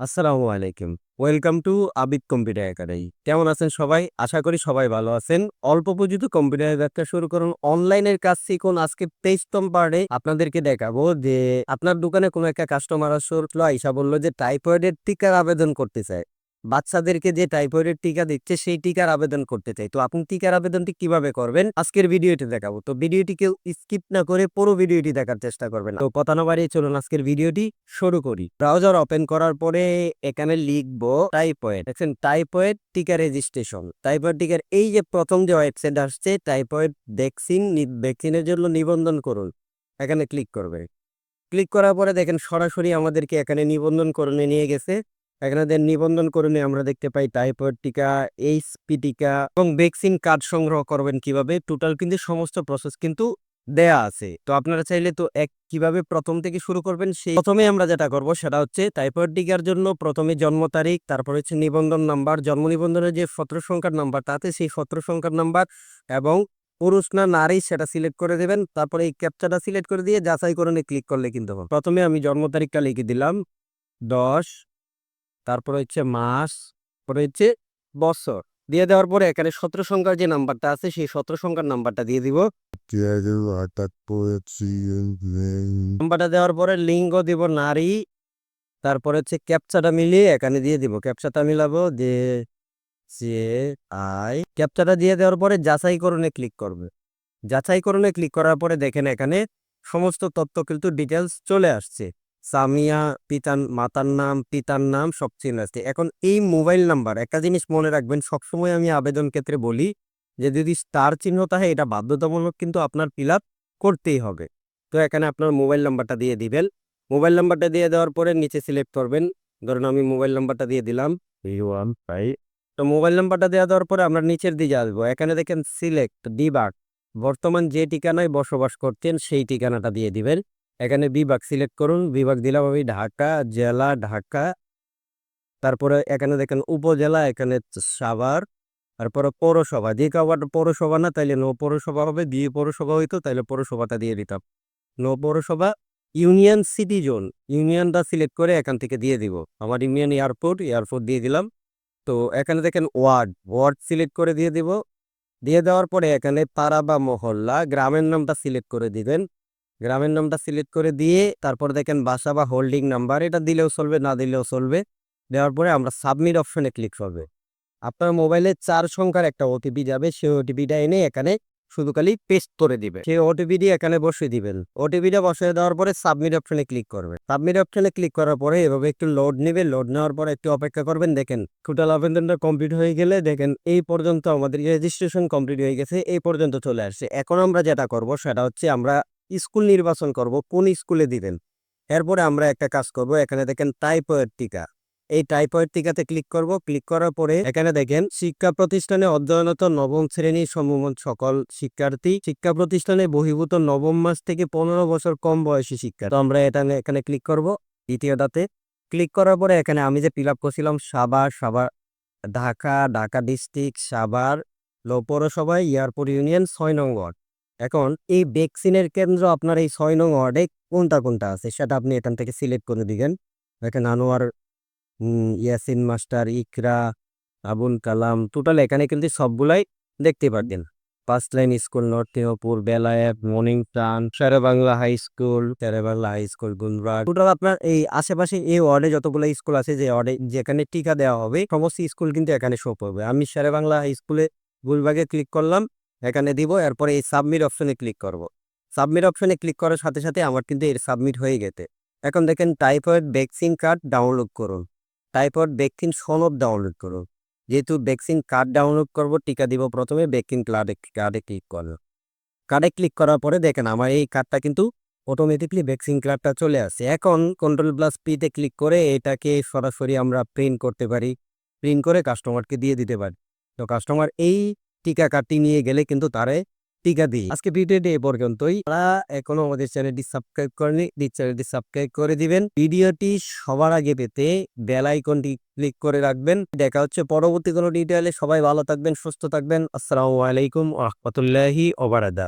আসসালামু আলাইকুম। Welcome to Abid computer academy. কেমন আছেন সবাই? আশা করি সবাই ভালো আছেন। অল্প পুঁজিতে কম্পিউটার ব্যবসা শুরু করুন। অনলাইনের কাজ শিখুন। আজকে তেইশতম পার্টে আপনাদেরকে দেখাবো যে আপনার দোকানে কোনো একটা কাস্টমার আসলো, আইসা বলল যে টাইফয়েডের টিকার আবেদন করতে চায়। বাচ্চাদেরকে যে টাইফয়েডের টিকা দিচ্ছে, সেই টিকার আবেদন করতে চাই। তো আপনি টিকার আবেদনটি কীভাবে করবেন? আজকের ভিডিওটি দেখাবো। তো ভিডিওটি কেউ স্কিপ না করে পুরো ভিডিওটি দেখার চেষ্টা করবেন। তো কথা না বাড়িয়ে চলুন আজকের ভিডিওটি শুরু করি। ব্রাউজার ওপেন করার পরে এখানে লিখব টাইপয়েড দেখছেন টাইপয়েড টিকা রেজিস্ট্রেশন টাইপয়েড টিকার এই যে প্রথম যে ওয়েবসাইট আসছে টাইপয়েড ভ্যাকসিন ভ্যাকসিনের জন্য নিবন্ধন করুন। এখানে ক্লিক করবে। ক্লিক করার পরে দেখেন, সরাসরি আমাদেরকে এখানে নিবন্ধন করণে নিয়ে গেছে। এখানে দেন নিবন্ধন করণে আমরা দেখতে পাই টাইফয়েড টিকা এইচপি টিকা এবং ভ্যাকসিন কার্ড সংগ্রহ করবেন কীভাবে? টোটাল কিন্তু সমস্ত প্রসেস কিন্তু দেয়া আছে। তো আপনারা চাইলে তো এক, কীভাবে প্রথম থেকে শুরু করবেন? সেই প্রথমে আমরা যেটা করব সেটা হচ্ছে টাইফয়েড টিকার জন্য প্রথমে জন্ম তারিখ, তারপর হচ্ছে নিবন্ধন নাম্বার, জন্ম নিবন্ধনের যে সত্র সংখ্যার নাম্বার তাতে সেই সত্র সংখ্যার নাম্বার এবং পুরুষ না নারী সেটা সিলেক্ট করে দেবেন। তারপরে এই ক্যাপচাটা সিলেক্ট করে দিয়ে যাচাই করে ক্লিক করলে কিন্তু প্রথমে আমি জন্ম তারিখটা লিখে দিলাম। দশ তারপরে হচ্ছে মাস, পরে হচ্ছে বছর। দিয়ে দেওয়ার পরে এখানে সতেরো সংখ্যার যে নাম্বারটা আছে, সেই সতেরো সংখ্যার নাম্বারটা দিয়ে দিব। নাম্বারটা দেওয়ার পরে লিঙ্গ দিব নারী, তারপরে হচ্ছে ক্যাপচাটা মিলিয়ে এখানে দিয়ে দিব। ক্যাপচাটা মিলাবো যে সে আই। ক্যাপচাটা দিয়ে দেওয়ার পরে যাচাইকরণে ক্লিক করবে। যাচাইকরণে ক্লিক করার পরে দেখেন এখানে সমস্ত তথ্য কিন্তু ডিটেলস চলে আসছে। সামিয়া পিতার মাতার নাম পিতার নাম সব চিনে আসছে এখন এই মোবাইল নাম্বার একটা জিনিস মনে রাখবেন সবসময় আমি আবেদন ক্ষেত্রে বলি যে যদি স্টার চিহ্ন থাকে এটা বাধ্যতামূলক কিন্তু আপনার ফিল করতেই হবে। তো এখানে আপনার মোবাইল নাম্বারটা দিয়ে দিবেন। মোবাইল নাম্বারটা দিয়ে দেওয়ার পরে নিচে সিলেক্ট করবেন। ধরুন আমি মোবাইল নাম্বারটা দিয়ে দিলাম। One five. তো মোবাইল নাম্বারটা দেওয়া দেওয়ার পরে আমরা নিচের দিকে আসব। এখানে দেখেন সিলেক্ট ডিবাগ। বর্তমান যে ঠিকানায় বসবাস করছেন সেই ঠিকানাটা দিয়ে দিবেন। এখানে বিভাগ সিলেক্ট করুন, বিভাগ দিলাম আমি ঢাকা, জেলা, ঢাকা। তারপরে এখানে দেখেন উপজেলা, এখানে সাভার, তারপরে পৌরসভা। যে কাবার পৌরসভা না, তাইলে নো পৌরসভা হবে দিয়ে পৌরসভা হইতো, তাইলে পৌরসভাটা দিয়ে দিতাম। নো পৌরসভা, ইউনিয়ন সিটি জোন, ইউনিয়নটা সিলেক্ট করে এখান থেকে দিয়ে দিব। আমার ইউনিয়ন এয়ারপোর্ট এয়ারপোর্ট দিয়ে দিলাম। তো এখানে দেখেন ওয়ার্ড ওয়ার্ড সিলেক্ট করে দিয়ে দিব। দিয়ে দেওয়ার পরে এখানে পাড়া বা মহল্লা, গ্রামের নামটা সিলেক্ট করে দিবেন। গ্রামের নামটা সিলেক্ট করে দিয়ে তারপর দেখেন বাসা বা হোল্ডিং নাম্বার, এটা দিলেও চলবে, না দিলেও চলবে। দেওয়ার পরে আমরা সাবমিট অপশনে ক্লিক করবে। আপনার মোবাইলে চার সংখ্যার একটা ওটিপি যাবে সেই ওটিপিটা এনে এখানে শুধু খালি পেস্ট করে দিবে। সেই ওটিপিটি এখানে বসিয়ে দিবেন। ওটিপিটা বসিয়ে দেওয়ার পরে সাবমিট অপশনে ক্লিক করবে। সাবমিট অপশনে ক্লিক করার পরে এভাবে একটু লোড নেবে, লোড নেওয়ার পরে একটু অপেক্ষা করবেন। দেখেন টোটাল আবেদনটা কমপ্লিট হয়ে গেলে দেখেন এই পর্যন্ত আমাদের রেজিস্ট্রেশন কমপ্লিট হয়ে গেছে, এই পর্যন্ত চলে আসছে। এখন আমরা যেটা করব সেটা হচ্ছে আমরা স্কুল নির্বাচন করব, কোন স্কুলে দিবেন? এরপরে আমরা একটা কাজ করব, এখানে দেখেন টাইপয়েড টিকা। এই টাইপয়েড টিকাতে ক্লিক করব ক্লিক করার পরে এখানে দেখেন শিক্ষা প্রতিষ্ঠানে অধ্যয়নত নবম শ্রেণি সমমান সকল শিক্ষার্থী। শিক্ষা প্রতিষ্ঠানে বহিভূত নবম মাস থেকে পনেরো বছর কম বয়সী শিক্ষা তো আমরা এটা এখানে ক্লিক করব দ্বিতীয়টাতে ক্লিক করার পরে এখানে আমি যে ফিল আপ করছিলাম, সাভার সাভার, ঢাকা ঢাকা ডিস্ট্রিক্ট সাভার লো পৌরসভা এয়ারপোর্ট ইউনিয়ন ছয় নং ওয়ার্ড। এখন এই ভ্যাকসিনের কেন্দ্র আপনার এই ছয় নং ওয়ার্ডে কোনটা কোনটা আছে? সেটা আপনি এখান থেকে সিলেক্ট করে দিবেন। দেখেন আনোয়ার ইয়াসিন মাস্টার, ইকরা, আবুল কালাম টোটাল এখানে কিন্তু সবগুলাই দেখতে পারবেন। First line school north Mehpur Belayet morning টান Shere Bangla high school Shere Bangla high school Gulbagh total আপনার এই আশেপাশে এই ওয়ার্ডে যতগুলো স্কুল আছে, যে ওয়ার্ডে যেখানে টিকা দেওয়া হবে, সমস্ত স্কুল কিন্তু এখানে শো করবে। আমি শেরে বাংলা হাই স্কুলে গুলবাগে ক্লিক করলাম এখানে দিব, এরপরে এই সাবমিট অপশনে ক্লিক করব। সাবমিট অপশনে ক্লিক করার সাথে সাথে আমার কিন্তু এর সাবমিট হয়ে গেছে। এখন দেখেন টাইফয়েড ভ্যাকসিন কার্ড ডাউনলোড করুন। টাইফয়েড ভ্যাকসিন সনদ ডাউনলোড করুন। যেহেতু ভ্যাকসিন কার্ড ডাউনলোড করব, টিকা দিব প্রথমে ভ্যাকসিন কার্ডে কার্ডে ক্লিক করব কার্ডে ক্লিক করার পরে দেখেন আমার এই কার্ডটা কিন্তু অটোমেটিকলি ভ্যাকসিন কার্ডটা চলে আসে এখন কন্ট্রোল প্লাস পিতে ক্লিক করে এটাকে সরাসরি আমরা প্রিন্ট করতে পারি। প্রিন্ট করে কাস্টমারকে দিয়ে দিতে পারি। তো কাস্টমার এই টিকা কাটি নিয়ে গেলে কিন্তু তারে টিকা দিই। আজকে ভিডিওটি এ পর্যন্তই। তারা এখনও আমাদের চ্যানেলটি সাবস্ক্রাইব করেনি চ্যানেলটি সাবস্ক্রাইব করে দিবেন। ভিডিওটি সবার আগে পেতে বেল আইকনটি ক্লিক করে রাখবেন। দেখা হচ্ছে পরবর্তী কোনো ডিটেলে সবাই ভালো থাকবেন, সুস্থ থাকবেন। আসসালামু আলাইকুম রহমতুল্লাহি ওবারাদা